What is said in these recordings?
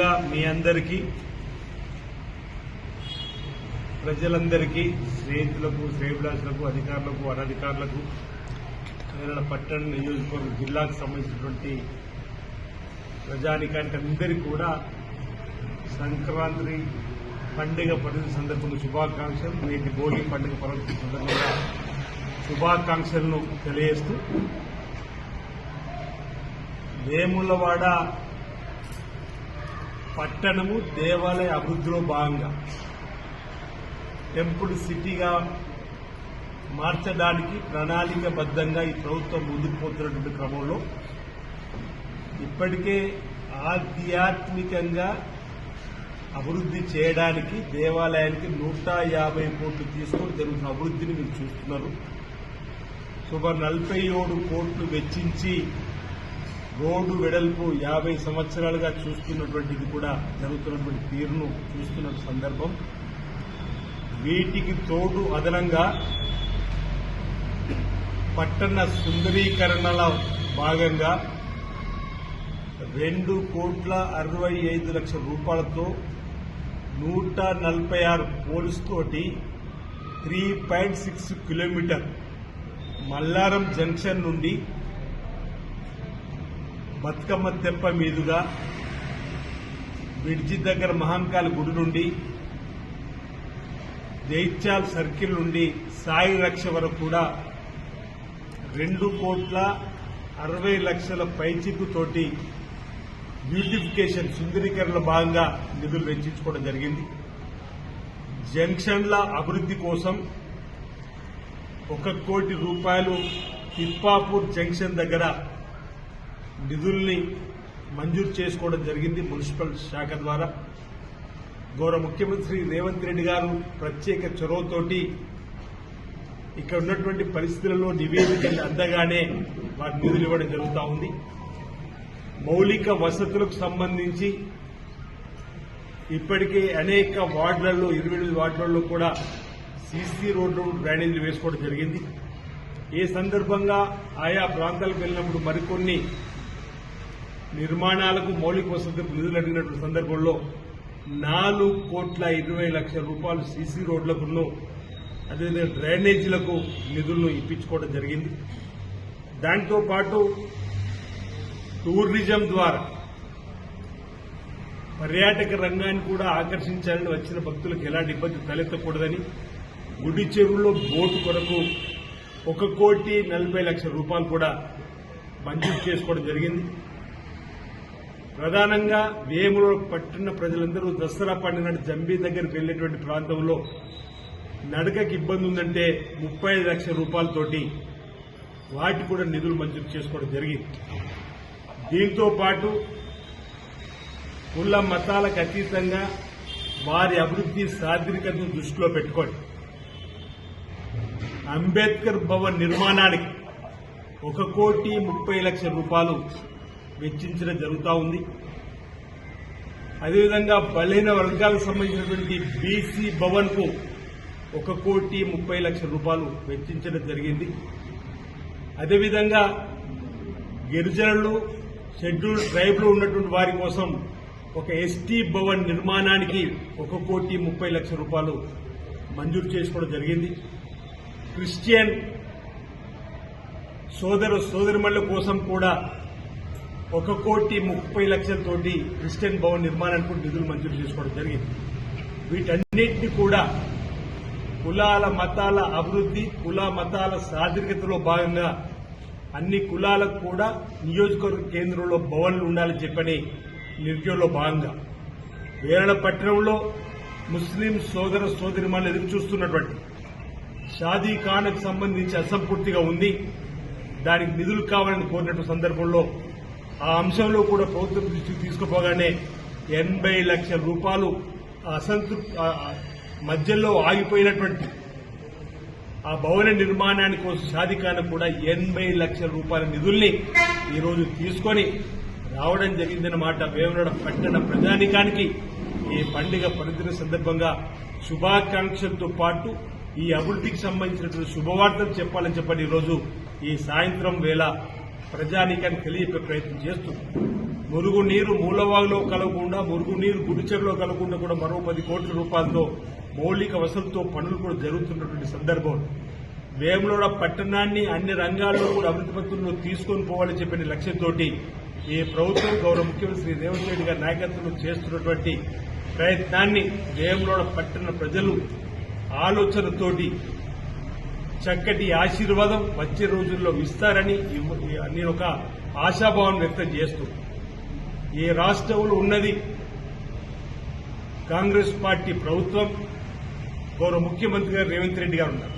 ముందుగా మీ అందరికీ ప్రజలందరికీ స్నేహితులకు శ్రేయభిలాషులకు అధికారులకు అనధికారులకు పట్టణ నియోజకవర్గ జిల్లాకు సంబంధించినటువంటి ప్రజానికానికి అందరికీ కూడా సంక్రాంతి పండుగ పరిస్థితి సందర్భంగా శుభాకాంక్షలు. నేటి హోలీ పండుగ పర్వతం సందర్భంగా శుభాకాంక్షలను తెలియజేస్తూ వేములవాడ పట్టణము దేవాలయ అభివృద్ధిలో భాగంగా టెంపుల్ సిటీగా మార్చడానికి ప్రణాళికబద్ధంగా ఈ ప్రభుత్వం ముందుకు పోతున్నటువంటి క్రమంలో ఇప్పటికే ఆధ్యాత్మికంగా అభివృద్ధి చేయడానికి దేవాలయానికి నూట యాభై కోట్లు తీసుకొని జరుగుతున్న అభివృద్ధిని మీరు చూస్తున్నారు. సుమారు నలభై ఏడు కోట్లు వెచ్చించి రోడ్డు వెడల్పు యాభై సంవత్సరాలుగా చూస్తున్నటువంటిది కూడా జరుగుతున్నటువంటి తీరును చూస్తున్న సందర్భం. వీటికి తోడు అదనంగా పట్టణ సుందరీకరణల భాగంగా రెండు కోట్ల అరవై ఐదు లక్షల రూపాయలతో నూట నలభై ఆరు పోల్స్ తోటి three point six kilometer Mallaram junction నుండి బతుకమ్మ తెప్ప మీదుగా బ్రిడ్జి దగ్గర మహాంకాల గుడి నుండి జైత్యాల్ సర్కిల్ నుండి సాయి రక్ష వరకు కూడా రెండు కోట్ల అరవై లక్షల పైచిక్కుతోటి బ్యూటిఫికేషన్ సుందరీకరణ భాగంగా నిధులు వెచ్చించుకోవడం జరిగింది. జంక్షన్ల అభివృద్ధి కోసం ఒక కోటి రూపాయలు తిప్పాపూర్ జంక్షన్ దగ్గర నిధుల్ని మంజూరు చేసుకోవడం జరిగింది మున్సిపల్ శాఖ ద్వారా. గౌరవ ముఖ్యమంత్రి రేవంత్ రెడ్డి గారు ప్రత్యేక చొరవతోటి ఇక్కడ ఉన్నటువంటి పరిస్థితులలో నివేదికలు అందగానే వారి నిధులు ఇవ్వడం జరుగుతూ ఉంది. మౌలిక వసతులకు సంబంధించి ఇప్పటికే అనేక వార్డులలో ఇరవై ఎనిమిది వార్డులలో కూడా సీసీ రోడ్లు డ్రైనేజీలు వేసుకోవడం జరిగింది. ఏ సందర్భంగా ఆయా ప్రాంతాలకు వెళ్ళినప్పుడు మరికొన్ని నిర్మాణాలకు మౌలిక వసతులకు నిధులు అడిగినటువంటి సందర్భంలో నాలుగు కోట్ల ఇరవై లక్షల రూపాయలు సీసీ రోడ్లకును అదేవిధంగా డ్రైనేజీలకు నిధులను ఇప్పించుకోవడం జరిగింది. దాంతోపాటు టూరిజం ద్వారా పర్యాటక రంగాన్ని కూడా ఆకర్షించాలని వచ్చిన భక్తులకు ఎలాంటి ఇబ్బంది తలెత్తకూడదని గుడి చెరువులో బోటు కొరకు ఒక కోటి నలభై లక్షల రూపాయలు కూడా మంజూరు చేసుకోవడం జరిగింది. ప్రధానంగా వేములో పట్టిన ప్రజలందరూ దసరా పండుగ జంబీ దగ్గరికి వెళ్ళేటువంటి ప్రాంతంలో నడకకి ఇబ్బంది ఉందంటే ముప్పై ఐదు లక్షల రూపాయలతోటి వాటి కూడా నిధులు మంజూరు చేసుకోవడం జరిగింది. దీంతో పాటు కుల మతాలకు అతీతంగా వారి అభివృద్ధి సాధికతను దృష్టిలో పెట్టుకోండి. అంబేద్కర్ భవన్ నిర్మాణానికి ఒక కోటి ముప్పై లక్షల రూపాయలు వెచ్చించడం జరుగుతూ ఉంది. అదేవిధంగా బలహీన వర్గాలకు సంబంధించినటువంటి బీసీ భవన్కు ఒక కోటి ముప్పై లక్షల రూపాయలు వెచ్చించడం జరిగింది. అదేవిధంగా గిరిజనులు షెడ్యూల్ ట్రైబ్లు ఉన్నటువంటి వారి కోసం ఒక ఎస్టీ భవన్ నిర్మాణానికి ఒక కోటి ముప్పై లక్షల రూపాయలు మంజూరు చేసుకోవడం జరిగింది. క్రిస్టియన్ సోదర సోదరిమణుల కోసం కూడా ఒక కోటి ముప్పై లక్షలతోటి క్రిస్టియన్ భవన్ నిర్మాణానికి కూడా నిధులు మంజూరు చేసుకోవడం జరిగింది. వీటన్నిటిని కూడా కులాల మతాల అభివృద్ధి కుల మతాల సాధికతలో భాగంగా అన్ని కులాలకు కూడా నియోజకవర్గ కేంద్రంలో భవన్లు ఉండాలని చెప్పని నిర్ణయంలో భాగంగా వేరళ పట్టణంలో ముస్లిం సోదర సోదరిమణులు ఎదురు చూస్తున్నటువంటి షాదీ ఖాన్కు సంబంధించి అసంపూర్తిగా ఉంది. దానికి నిధులు కావాలని కోరినట్టు సందర్భంలో ఆ అంశంలో కూడా ప్రభుత్వం దృష్టికి తీసుకుపోగానే ఎనభై లక్షల రూపాయలు అసంతృప్తి మధ్యలో ఆగిపోయినటువంటి ఆ భవన నిర్మాణానికి కోసం షాదిఖాన కూడా ఎనభై లక్షల రూపాయల నిధుల్ని ఈరోజు తీసుకొని రావడం జరిగిందన్నమాట వేమనడ పట్టణ ప్రజానికానికి ఈ పండుగ పరిధిన సందర్భంగా శుభాకాంక్షలతో పాటు ఈ అభివృద్ధికి సంబంధించినటువంటి శుభవార్తలు చెప్పాలని చెప్పండి ఈరోజు ఈ సాయంత్రం వేళ ప్రజానీకాన్ని తెలియపే ప్రయత్నం చేస్తుంది. మురుగునీరు మూలవాగులో కలగకుండా మురుగునీరు గుడిచెరులో కలగకుండా కూడా మరో పది కోట్ల రూపాయలతో మౌలిక వసతులతో పనులు కూడా జరుగుతున్నటువంటి సందర్భం. వేములోడ పట్టణాన్ని అన్ని రంగాల్లో కూడా అభివృద్ధి పత్రంలో తీసుకొని పోవాలని చెప్పిన లక్ష్యంతో ఈ ప్రభుత్వం గౌరవ ముఖ్యమంత్రి శ్రీ రేవంత్ రెడ్డి గారి నాయకత్వంలో చేస్తున్నటువంటి ప్రయత్నాన్ని వేములోడ పట్టణ ప్రజలు ఆలోచనతోటి చక్కటి ఆశీర్వాదం వచ్చే రోజుల్లో ఇస్తారని నేను ఒక ఆశాభావం వ్యక్తం చేస్తూ. ఏ రాష్ట్రంలో ఉన్నది కాంగ్రెస్ పార్టీ ప్రభుత్వం గౌరవ ముఖ్యమంత్రి గారు రేవంత్ రెడ్డి గారు ఉన్నారు.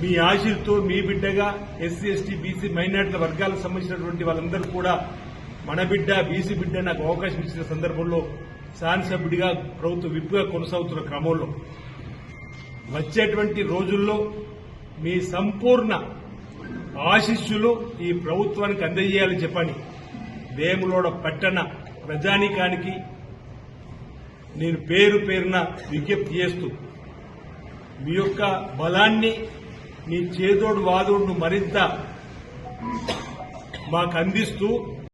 మీ ఆశీర్తో మీ బిడ్డగా ఎస్సీ ఎస్టీ బీసీ మైనార్టీల వర్గాలకు సంబంధించినటువంటి వాళ్ళందరూ కూడా మన బిడ్డ బీసీ బిడ్డ నాకు అవకాశం ఇచ్చిన సందర్భంలో శాసనసభ్యుడిగా ప్రభుత్వ విప్గా కొనసాగుతున్న క్రమంలో. వచ్చేటువంటి రోజుల్లో మీ సంపూర్ణ ఆశిస్సులు ఈ ప్రభుత్వానికి అందజేయాలని చెప్పని వేములోడ పట్టణ ప్రజానీకానికి నేను పేరు పేరున విజ్ఞప్తి చేస్తూ మీ యొక్క బలాన్ని మీ చేదోడు వాదోడును మరింత మాకు అందిస్తూ